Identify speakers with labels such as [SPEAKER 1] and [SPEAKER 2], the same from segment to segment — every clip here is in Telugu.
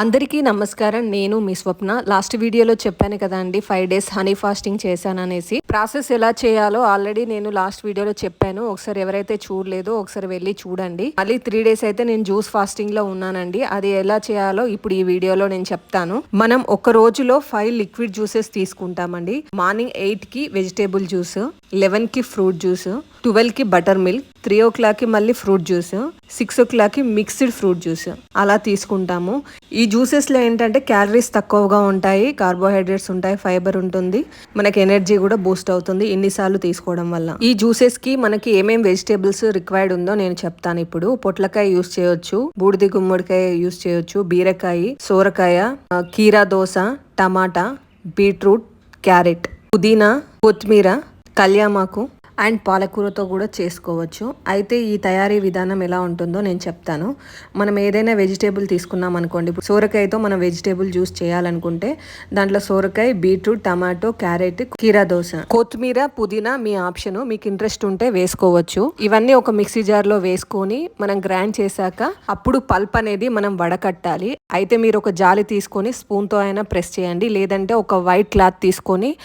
[SPEAKER 1] అందరికీ నమస్కారం. నేను మీ స్వప్న. లాస్ట్ వీడియోలో చెప్పాను కదా అండి ఫైవ్ డేస్ హనీ ఫాస్టింగ్ చేశాననేసి. ప్రాసెస్ ఎలా చేయాలో ఆల్రెడీ నేను లాస్ట్ వీడియోలో చెప్పాను. ఒకసారి ఎవరైతే చూడలేదో ఒకసారి వెళ్ళి చూడండి. మళ్ళీ త్రీ డేస్ అయితే నేను జ్యూస్ ఫాస్టింగ్లో ఉన్నానండి. అది ఎలా చేయాలో ఇప్పుడు ఈ వీడియోలో నేను చెప్తాను. మనం ఒక రోజులో ఫైవ్ లిక్విడ్ జ్యూసెస్ తీసుకుంటామండి. మార్నింగ్ ఎయిట్కి వెజిటేబుల్ జ్యూస్ లెవెన్కి ఫ్రూట్ జ్యూస్ ట్వెల్వ్కి బటర్ మిల్క్ త్రీ ఓ క్లాక్కి మళ్ళీ ఫ్రూట్ జ్యూస్ సిక్స్ ఓ క్లాక్కి మిక్స్డ్ ఫ్రూట్ జ్యూస్. అలా తీసుకుంటాము. ఈ జ్యూసెస్లో ఏంటంటే క్యాలరీస్ తక్కువగా ఉంటాయి కార్బోహైడ్రేట్స్ ఉంటాయి ఫైబర్ ఉంటుంది మనకి ఎనర్జీ కూడా బూస్ట్ అవుతుంది ఎన్నిసార్లు తీసుకోవడం వల్ల. ఈ జ్యూసెస్కి మనకి ఏమేం వెజిటేబుల్స్ రిక్వైర్డ్ ఉందో నేను చెప్తాను ఇప్పుడు. పొట్లకాయ యూస్ చేయొచ్చు బూడిది గుమ్మడికాయ యూస్ చేయొచ్చు బీరకాయ సోరకాయ కీరా దోస టమాటా బీట్రూట్ క్యారెట్ పుదీనా కొత్తిమీర కళ్యామాకు అండ్ పాలకూరతో కూడా చేసుకోవచ్చు. అయితే ఈ తయారీ విధానం ఎలా ఉంటుందో నేను చెప్తాను. మనం ఏదైనా వెజిటేబుల్ తీసుకున్నాం అనుకోండి. ఇప్పుడు సోరకాయతో మనం వెజిటేబుల్ జ్యూస్ చేయాలనుకుంటే దాంట్లో సోరకాయ బీట్రూట్ టమాటో క్యారెట్ కీరా దోస కొత్తిమీర పుదీనా మీ ఆప్షన్. మీకు ఇంట్రెస్ట్ ఉంటే వేసుకోవచ్చు. ఇవన్నీ ఒక మిక్సీ జార్లో వేసుకొని మనం గ్రైండ్ చేశాక అప్పుడు పల్ప్ అనేది మనం వడకట్టాలి. అయితే మీరు ఒక జాలి తీసుకొని స్పూన్తో అయినా ప్రెస్ చేయండి. లేదంటే ఒక వైట్ క్లాత్ తీసుకొని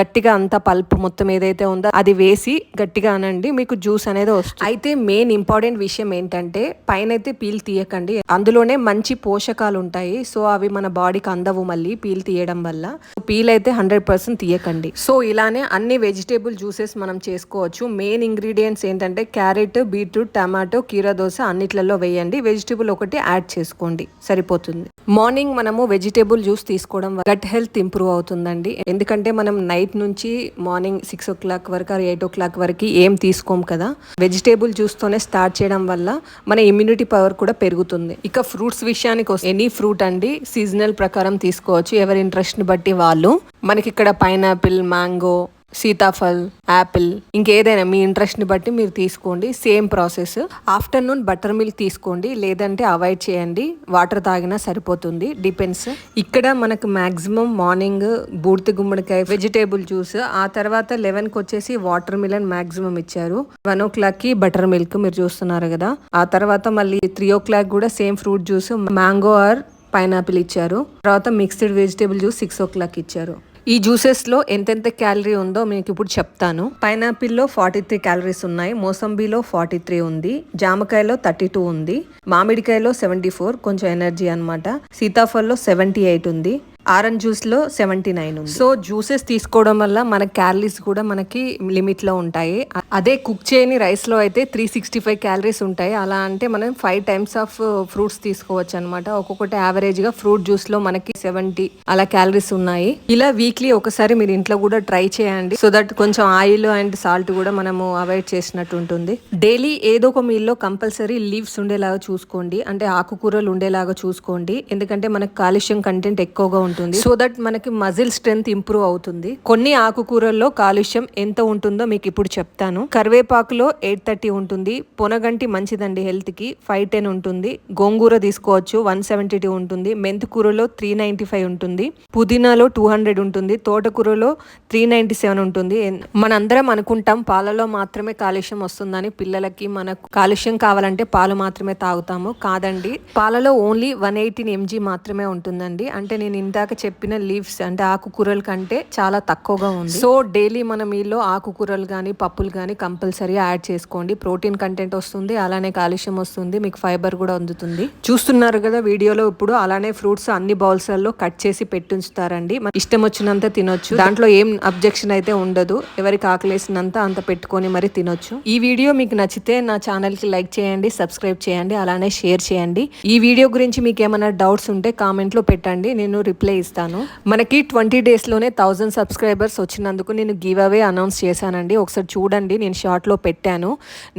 [SPEAKER 1] గట్టిగా అంత పల్ప్ మొత్తం ఏదైతే ఉందో అది వేసి గట్టిగా అనండి మీకు జ్యూస్ అనేది వస్తుంది. అయితే మెయిన్ ఇంపార్టెంట్ విషయం ఏంటంటే పైన అయితే పీల్ తీయకండి. అందులోనే మంచి పోషకాలు ఉంటాయి. సో అవి మన బాడీకి అందవు మళ్ళీ పీల్ తీయడం వల్ల. పీల్ అయితే హండ్రెడ్ పర్సెంట్ తీయకండి. సో ఇలానే అన్ని వెజిటేబుల్ జ్యూసెస్ మనం చేసుకోవచ్చు. మెయిన్ ఇంగ్రీడియంట్స్ ఏంటంటే క్యారెట్ బీట్రూట్ టమాటో కీరా దోస అన్నిట్లలో వేయండి. వెజిటేబుల్ ఒకటి యాడ్ చేసుకోండి. సరిపోతుంది. మార్నింగ్ మనము వెజిటేబుల్ జ్యూస్ తీసుకోవడం గట్ హెల్త్ ఇంప్రూవ్ అవుతుందండి. ఎందుకంటే మనం నైట్ నుంచి మార్నింగ్ సిక్స్ ఓ క్లాక్ వరకు ఎయిట్ ఓ క్లాక్ వరకు ఏం తీసుకోం కదా. వెజిటేబుల్ జ్యూస్తోనే స్టార్ట్ చేయడం వల్ల మన ఇమ్యూనిటీ పవర్ కూడా పెరుగుతుంది. ఇక ఫ్రూట్స్ విషయానికి వస్తే ఎనీ ఫ్రూట్ అండి సీజనల్ ప్రకారం తీసుకోవచ్చు. ఎవరి ఇంట్రెస్ట్ని బట్టి వాళ్ళు. మనకి ఇక్కడ పైనాపిల్ మ్యాంగో సీతాఫల్ యాపిల్ ఇంకేదైనా మీ ఇంట్రెస్ట్ని బట్టి మీరు తీసుకోండి. Same process. Afternoon butter milk తీసుకోండి. లేదంటే అవాయిడ్ చేయండి. వాటర్ తాగినా సరిపోతుంది. డిపెండ్స్. ఇక్కడ మనకు మ్యాక్సిమం మార్నింగ్ బూర్తి గుమ్మడికాయ వెజిటేబుల్ జ్యూస్. ఆ తర్వాత లెవెన్కి వచ్చేసి వాటర్ మిలన్ మ్యాక్సిమం ఇచ్చారు. వన్ ఓ క్లాక్కి బటర్ మిల్క్ మీరు చూస్తున్నారు కదా. ఆ తర్వాత మళ్ళీ త్రీ ఓ క్లాక్ కూడా same fruit juice mango or pineapple ఇచ్చారు. తర్వాత mixed vegetable juice six o'clock ఇచ్చారు. ఈ జ్యూసెస్లో ఎంతెంత క్యాలరీ ఉందో మీకు ఇప్పుడు చెప్తాను. పైనాపిల్లో ఫార్టీ త్రీ క్యాలరీస్ ఉన్నాయి. మోసంబీలో ఫార్టీ త్రీ ఉంది. జామకాయలో థర్టీ టూ ఉంది. మామిడికాయలో సెవెంటీ ఫోర్. కొంచెం ఎనర్జీ అనమాట సీతాఫల్లో సెవెంటీ ఎయిట్ ఉంది. ఆరెంజ్ జ్యూస్లో సెవెంటీ నైన్ సో జ్యూసెస్ తీసుకోవడం వల్ల మన క్యాలరీస్ కూడా మనకి లిమిట్లో ఉంటాయి. అదే కుక్ చేయని రైస్లో అయితే త్రీ సిక్స్టీ ఫైవ్ క్యాలరీస్ ఉంటాయి. అలా అంటే మనం five times of uh, fruits తీసుకోవచ్చు అనమాట ఒక్కొక్కటి యావరేజ్గా ఫ్రూట్ జ్యూస్లో మనకి సెవెంటీ అలా క్యాలరీస్ ఉన్నాయి. ఇలా వీక్లీ ఒకసారి మీరు ఇంట్లో కూడా ట్రై చేయండి. సో దట్ కొంచెం ఆయిల్ అండ్ సాల్ట్ కూడా మనము అవాయిడ్ చేసినట్టు ఉంటుంది. డైలీ ఏదో ఒక మీల్లో కంపల్సరీ లీవ్స్ ఉండేలాగా చూసుకోండి. అంటే ఆకుకూరలు ఉండేలాగా చూసుకోండి. ఎందుకంటే మనకు కాలుష్యం కంటెంట్ ఎక్కువగా ఉంటుంది. సో దట్ మనకి మజిల్ స్ట్రెంత్ ఇంప్రూవ్ అవుతుంది. కొన్ని ఆకుకూరల్లో కాలుష్యం ఎంత ఉంటుందో మీకు ఇప్పుడు చెప్తాను. కరివేపాకులో ఎయిట్ థర్టీ ఉంటుంది. పొనగంటి మంచిదండి హెల్త్కి. ఫైవ్ టెన్ ఉంటుంది. గోంగూర తీసుకోవచ్చు. వన్ సెవెంటీ టూ ఉంటుంది. మెంతికూరలో త్రీ నైన్టీ ఫైవ్ ఉంటుంది. పుదీనాలో టూ హండ్రెడ్ ఉంటుంది. తోటకూరలో త్రీ నైన్టీ సెవెన్ ఉంటుంది మనందరం అనుకుంటాం పాలలో మాత్రమే కాలుష్యం వస్తుందని పిల్లలకి మనకు కాలుష్యం కావాలంటే పాలు మాత్రమే తాగుతాము. కాదండి. పాలలో ఓన్లీ వన్ ఎయిటీన్ ఎంజీ మాత్రమే ఉంటుందండి. అంటే నేను ఇందాక చెప్పిన లీవ్స్ అంటే ఆకుకూరల కంటే చాలా తక్కువగా ఉంది. సో డైలీ మన మీల్లో ఆకుకూరలు కానీ పప్పులు కానీ కంపల్సరీ యాడ్ చేసుకోండి. ప్రోటీన్ కంటెంట్ వస్తుంది అలానే కాలుష్యం వస్తుంది మీకు ఫైబర్ కూడా అందుతుంది. చూస్తున్నారు కదా వీడియోలో ఇప్పుడు అలానే ఫ్రూట్స్ అన్ని బౌల్స్లలో కట్ చేసి పెట్టుంచుతారండి. మన ఇష్టం వచ్చినంత తినొచ్చు. దాంట్లో ఏం అబ్జెక్షన్ అయితే ఉండదు. ఎవరికి ఆకలేసినంత అంత పెట్టుకొని మరి తినొచ్చు. ఈ వీడియో మీకు నచ్చితే నా ఛానల్కి లైక్ చేయండి సబ్స్క్రైబ్ చేయండి అలానే షేర్ చేయండి. ఈ వీడియో గురించి మీకు ఏమైనా డౌట్స్ ఉంటే కామెంట్లో పెట్టండి. నేను రిప్లై ఇస్తాను. మనకి ట్వంటీ డేస్లోనే థౌసండ్ సబ్స్క్రైబర్స్ వచ్చినందుకు నేను గివ్ అవే అనౌన్స్ చేశానండి. ఒకసారి చూడండి నేను షార్ట్లో పెట్టాను.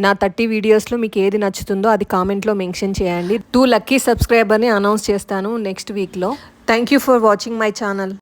[SPEAKER 1] నా థర్టీ వీడియోస్లో మీకు ఏది నచ్చుతుందో అది కామెంట్లో మెన్షన్ చేయండి. టూ లక్కీ సబ్స్క్రైబర్ని అనౌన్స్ చేస్తాను నెక్స్ట్ వీక్లో thank you for watching my channel